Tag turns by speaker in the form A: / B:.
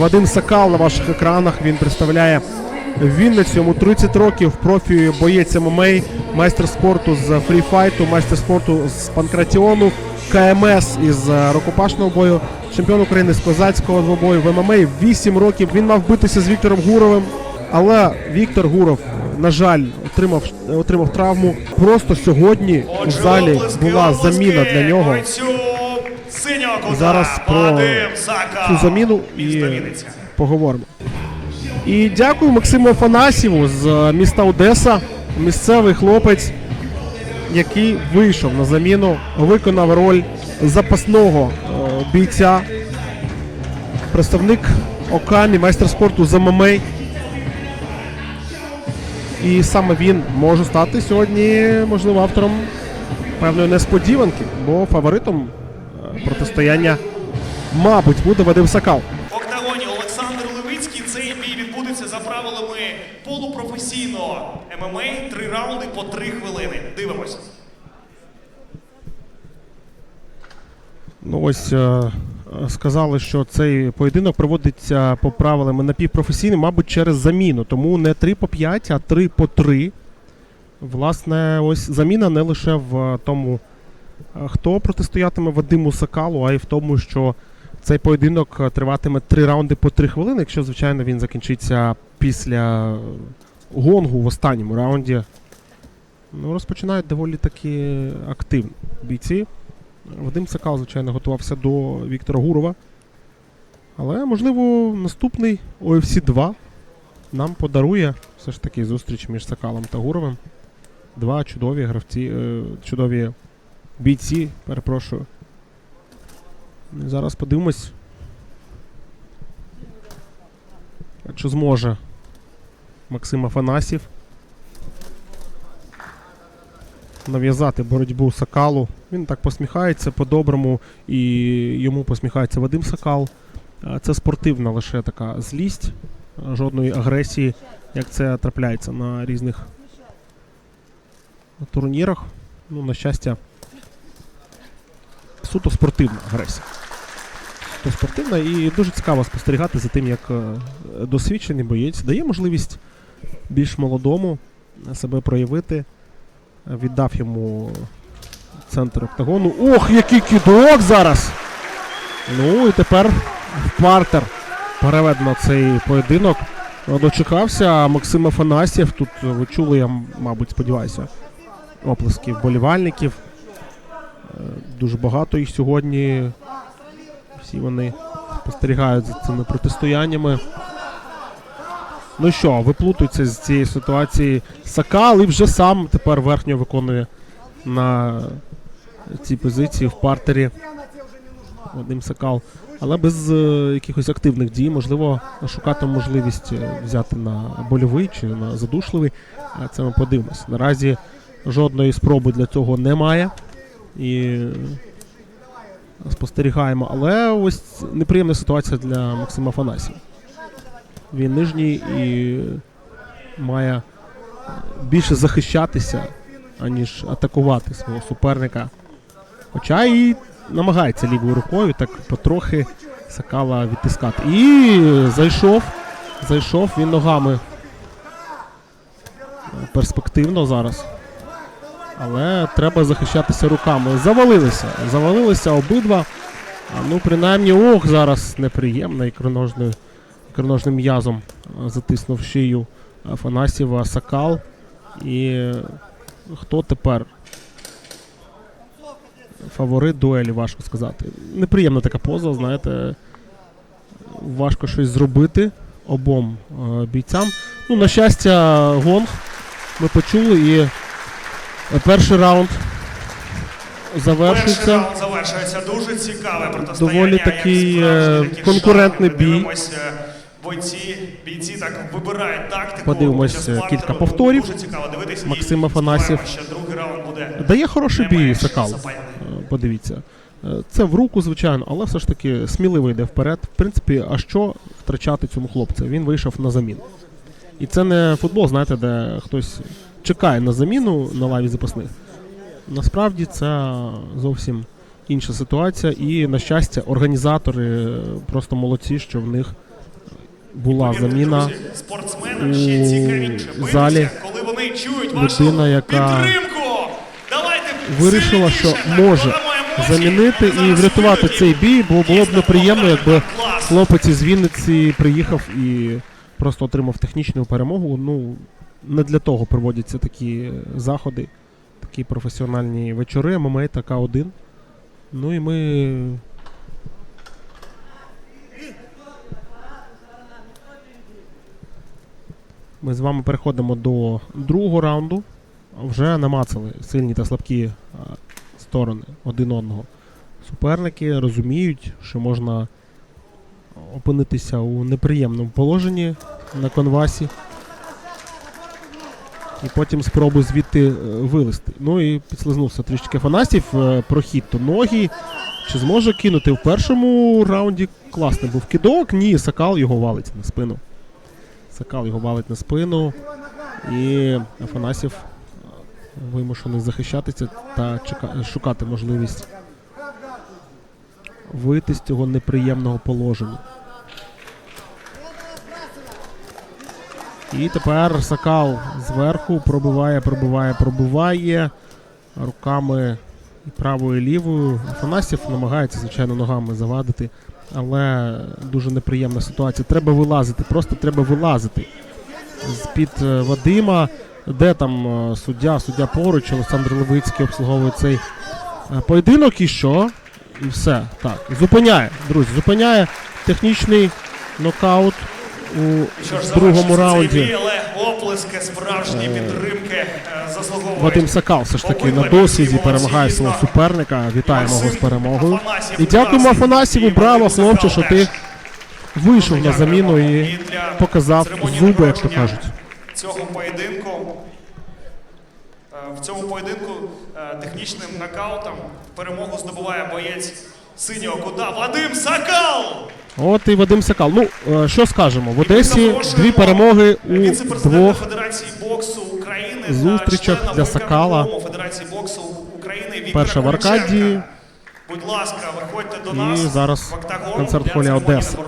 A: Вадим Сакал на ваших екранах. Він представляє Вінницю. Йому 30 років. Профі боєць ММА, майстер спорту з фріфайту, майстер спорту з панкратіону, КМС із е, рукопашного бою, чемпіон України з козацького двобою в ММА. 8 років він мав битися з Віктором Гуровим. Але Віктор Гуров, на жаль, отримав, отримав травму. Просто сьогодні у залі була заміна для нього. Зараз про цю заміну і поговоримо. І дякую Максиму Афанасьєву з е, міста Одеса, місцевий хлопець, який вийшов на заміну, виконав роль запасного е, бійця, представник Окамі, майстер спорту з ММА. І саме він може стати сьогодні, можливо, автором певної несподіванки, бо фаворитом протистояння, мабуть, буде Вадим Сакал.
B: В октагоні Олександр Левицький. Цей бій відбудеться за правилами полупрофесійного ММА. Три раунди по три хвилини. Дивимось.
A: Ну ось е, сказали, що цей поєдинок проводиться по правилам напівпрофесійним, мабуть, через заміну. Тому не 3 по 5, а 3 по 3. Власне, ось заміна не лише в тому, е, хто протистоятиме Вадиму Сакалу, а й в тому, що цей поєдинок е, триватиме 3 раунди по 3 хвилини, якщо, звичайно, він закінчиться після гонгу в останньому раунді. Ну, розпочинають доволі таки активно бійці. Вадим Сакал, звичайно, готувався до Віктора Гурова. Але, можливо, наступний UFC 2 нам подарує все ж таки зустріч між Сакалом та Гуровим. Два чудові гравці, е, чудові бійці, перепрошую. Зараз подивимось. Якщо зможе Максим Афанасів нав'язати боротьбу Сакалу. Він так посміхається по-доброму, і йому посміхається Вадим Сакал. Це спортивна лише така злість, жодної агресії, як це трапляється на різних турнірах. Ну, на щастя, суто спортивна агресія. Суто спортивна і дуже цікаво спостерігати за тим, як е, досвідчений боєць дає можливість більш молодому себе проявити віддав йому центр октагону. Ох, який кидок зараз! Ну і тепер партер переведено цей поєдинок. Дочекався Максим Афанасьєв. Тут ви чули, я, мабуть, сподіваюся, оплески вболівальників. Дуже багато їх сьогодні. Всі вони спостерігають за цими протистояннями. Ну що, виплутується з цієї ситуації Сакал і вже сам тепер верхньо виконує на цій позиції в партері Вадим Сакал. Але без е, якихось активних дій, можливо, шукати можливість е, взяти на больовий чи на задушливий. Це ми подивимось. Наразі жодної спроби для цього немає. І спостерігаємо. Але ось неприємна ситуація для Максима Фанасія. Він нижній і має більше захищатися, аніж атакувати свого суперника. Хоча і намагається лівою рукою так потрохи Сакала відтискати. І зайшов. Зайшов він ногами. Перспективно зараз. Але треба захищатися руками. Завалилися. Завалилися обидва. Ну, принаймні, ох, зараз неприємно ікроножною ікроножним м'язом затиснув шию Афанасьєва Сакал. І е, хто тепер? Фаворит дуелі, важко сказати. Неприємна така поза, знаєте. Важко щось зробити обом е, бійцям. Ну, на щастя, гонг ми почули і перший раунд
B: Перший
A: завершується.
B: раунд завершується. Дуже цікаве протистояння.
A: Доволі такий, е, конкурентний бій.
B: е, Бойці, бійці так вибирають тактику.
A: Подивимось, е, кілька повторів.
B: Дуже цікаво дивитися.
A: Максим
B: буде
A: Дає хороший бій. Е, Подивіться. Це в руку, звичайно, але все ж таки сміливо йде вперед. В принципі, а що втрачати цьому хлопцю? Він вийшов на заміну. І це не футбол, знаєте, де хтось чекає на заміну на лаві запасних. Насправді це зовсім інша ситуація. І, на щастя, організатори просто молодці, що в них була заміна. у залі
B: коли вони чують
A: людина, яка. Вирішила, що може замінити і врятувати цей бій, бо було б неприємно, якби хлопець із Вінниці приїхав і просто отримав технічну перемогу. Ну не для того проводяться такі заходи, такі професіональні вечори. ММА така один. Ну і ми. Ми з вами переходимо до другого раунду. Вже намацали сильні та слабкі сторони один одного. Суперники розуміють, що можна опинитися у неприємному положенні на конвасі. І потім спробуй звідти е, вилезти. Ну і підслизнувся трішки Фанасів. е, Прохід то ноги. Чи зможе кинути? В першому раунді класний був кидок. Ні, Сакал його валить на спину. Сакал його валить на спину. І Афанасів е, вимушений захищатися та шукати можливість вийти з цього неприємного положення. І тепер Сакал зверху пробиває, пробиває, пробиває руками і правою, і лівою. Афанасьєв намагається, звичайно, ногами завадити, але дуже неприємна ситуація. Треба вилазити, просто треба вилазити з-під е, Вадима. Де там е, суддя, суддя поруч, Олександр Левицький обслуговує цей е, поєдинок і що? І все. Так, зупиняє, друзі, зупиняє технічний нокаут у другому раунді.
B: Оплески справжні підтримки е, заслуговують.
A: Вадим Сакал все ж таки на досвіді перемагає свого суперника. Вітаємо його з перемогою. І дякуємо
B: І
A: браво, хлопче, що ти вийшов на заміну і показав зуби, як то кажуть.
B: Цього поєдинку. Е, В цьому поєдинку е, технічним нокаутом перемогу здобуває боєць синього кута Вадим Сакал!
A: От і Вадим Сакал. Ну, е, що скажемо, в Одесі дві перемоги у двох
B: Федерації боксу України
A: зустрічах для Сакала.
B: Федерації боксу України
A: Перша в. Аркадії.
B: Будь ласка, виходьте до нас. І зараз
A: концерт холі Одеса.